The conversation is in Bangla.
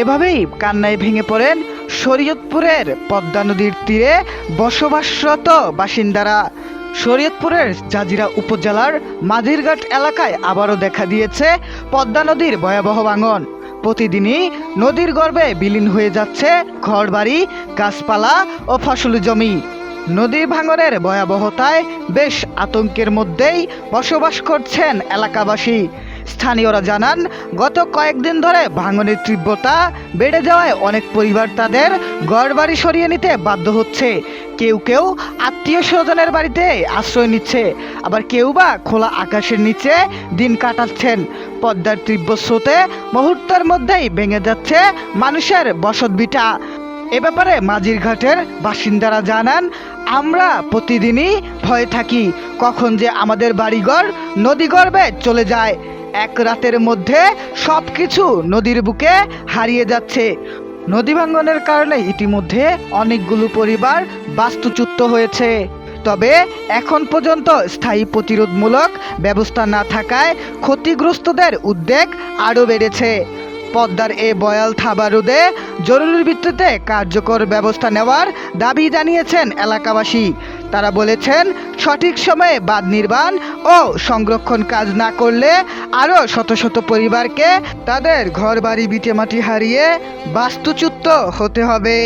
এভাবেই কান্নায় ভেঙে পড়েন শরীয়তপুরের পদ্মা নদীর তীরে বসবাসরত বাসিন্দারা। শরীয়তপুরের জাজিরা উপজেলার মাঝিরঘাট এলাকায় আবারও দেখা দিয়েছে পদ্মা নদীর ভয়াবহ ভাঙন। প্রতিদিনই নদীর গর্ভে বিলীন হয়ে যাচ্ছে ঘরবাড়ি, গাছপালা ও ফসলি জমি। নদীর ভাঙনের ভয়াবহতায় বেশ আতঙ্কের মধ্যেই বসবাস করছেন এলাকাবাসী। স্থানীয়রা জানান, গত কয়েকদিন ধরে ভাঙনের তীব্রতা বেড়ে যাওয়ায় অনেক পরিবার তাদের ঘরবাড়ি সরিয়ে নিতে বাধ্য হচ্ছে। কেউ কেউ আত্মীয় স্বজনের বাড়িতে আশ্রয় নিচ্ছে, আবার কেউ বা খোলা আকাশের নিচে দিন কাটাচ্ছেন। পদ্মার তীব্র স্রোতে মুহূর্তের মধ্যেই ভেঙে যাচ্ছে মানুষের বসতভিটা এ ব্যাপারে মাঝিরঘাটের বাসিন্দারা জানান, আমরা প্রতিদিনই ভয়ে থাকি, কখন যে আমাদের বাড়িঘর, নদীগর্ভে চলে যায়। এক রাতের মধ্যে সব কিছু নদীর বুকে হারিয়ে যাচ্ছে। নদী ভাঙ্গনের কারণে ইতিমধ্যে অনেকগুলো পরিবার বাস্তুচ্যুত হয়েছে। তবে এখন পর্যন্ত স্থায়ী প্রতিরোধমূলক ব্যবস্থা না থাকায় ক্ষতিগ্রস্তদের উদ্বেগ আরও বেড়েছে। পদ্মার এ বয়াল থাবা রোধে জরুরি ভিত্তিতে কার্যকর ব্যবস্থা নেওয়ার দাবি জানিয়েছেন এলাকাবাসী। তারা বলেছেন, সঠিক সময়ে বাঁধ নির্মাণ ও সংরক্ষণ কাজ না করলে আরও শত শত পরিবারকে তাদের ঘর বাড়ি বিটেমাটি হারিয়ে বাস্তুচ্যুত হতে হবে।